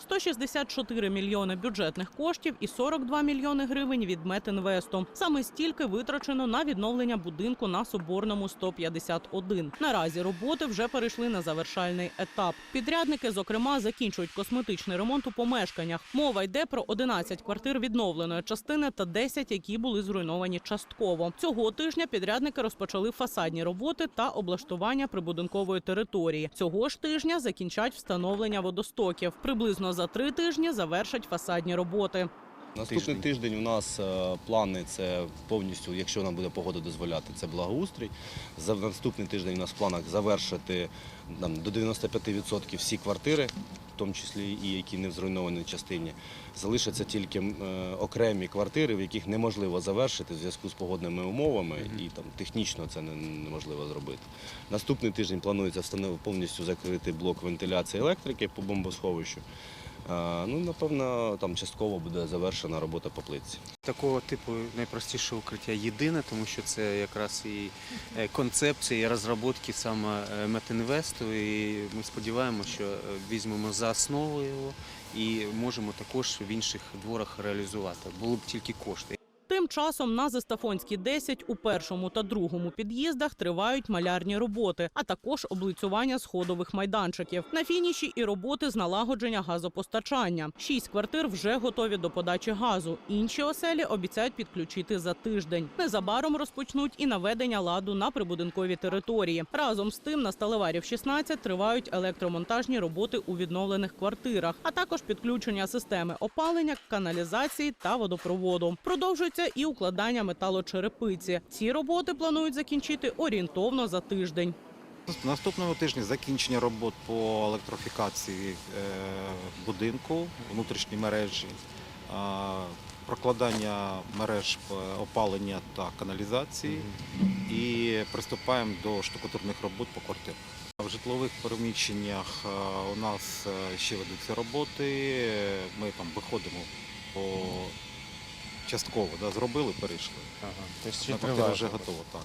164 мільйони бюджетних коштів і 42 мільйони гривень від Метінвесту. Саме стільки витрачено на відновлення будинку на Соборному 151. Наразі роботи вже перейшли на завершальний етап. Підрядники, зокрема, закінчують косметичний ремонт у помешканнях. Мова йде про 11 квартир відновленої частини та 10, які були зруйновані частково. Цього тижня підрядники розпочали фасадні роботи та облаштування прибудинкової території. Цього ж тижня закінчать встановлення водостоків. Приблизно за три тижні завершать фасадні роботи. Наступний Тиждень. тиждень у нас е, плани це повністю, якщо нам буде погода дозволяти, це благоустрій. За наступний тиждень у нас в планах завершити там, до 95% всі квартири, в тому числі і які не в зруйнованій частині. Залишаться тільки е, окремі квартири, в яких неможливо завершити в зв'язку з погодними умовами, і там технічно це неможливо зробити. Наступний тиждень планується повністю закрити блок вентиляції електрики по бомбосховищу. Ну, напевно, там частково буде завершена робота по плитці. Такого типу найпростіше укриття єдине, тому що це якраз і е, концепція, і розробки саме е, Метінвесту. І ми сподіваємося, що е, візьмемо за основу його і можемо також в інших дворах реалізувати. Були б тільки кошти. Часом на Застафонській 10 у першому та другому під'їздах тривають малярні роботи, а також облицювання сходових майданчиків. На фініші і роботи з налагодження газопостачання. Шість квартир вже готові до подачі газу. Інші оселі обіцяють підключити за тиждень. Незабаром розпочнуть і наведення ладу на прибудинковій території. Разом з тим на Сталеварів 16 тривають електромонтажні роботи у відновлених квартирах, а також підключення системи опалення, каналізації та водопроводу. Продовжується і укладання металочерепиці. Ці роботи планують закінчити орієнтовно за тиждень. Наступного тижня закінчення робот по електрифікації е, будинку, внутрішні мережі, е, прокладання мереж е, опалення та каналізації і приступаємо до штукатурних робот по квартирах. В житлових приміщеннях е, у нас ще ведуться роботи. Ми там виходимо по частково, да, зробили, перейшли. Ага. Тобто Одна квартира вже готова. Так.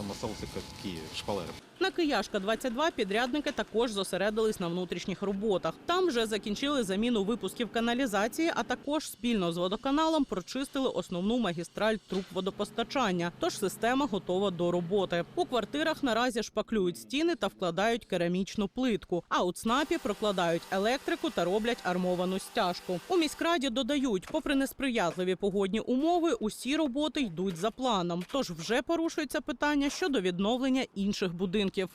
Там залишилися такі шпалери. На Кияшка 22 підрядники також зосередились на внутрішніх роботах. Там вже закінчили заміну випусків каналізації, а також спільно з водоканалом прочистили основну магістраль труб водопостачання. Тож система готова до роботи. У квартирах наразі шпаклюють стіни та вкладають керамічну плитку. А у ЦНАПі прокладають електрику та роблять армовану стяжку. У міськраді додають, попри несприятливі погодні умови, усі роботи йдуть за планом. Тож вже порушується питання щодо відновлення інших будинків.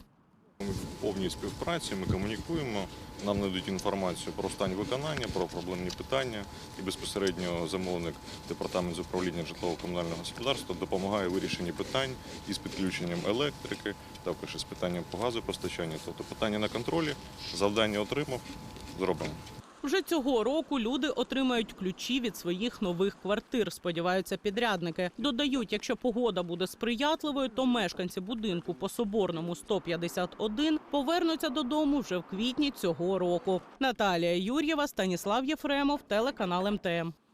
Ми в повній співпраці, ми комунікуємо, нам надають інформацію про стан виконання, про проблемні питання, і безпосередньо замовник департамент з управління житлово-комунального господарства допомагає вирішенні питань із підключенням електрики, також із питанням по газопостачанню. Тобто питання на контролі, завдання отримав, зробимо. Вже цього року люди отримають ключі від своїх нових квартир. Сподіваються підрядники. Додають, якщо погода буде сприятливою, то мешканці будинку по соборному 151 повернуться додому вже в квітні цього року. Наталія Юр'єва, Станіслав Єфремов, телеканал МТМ.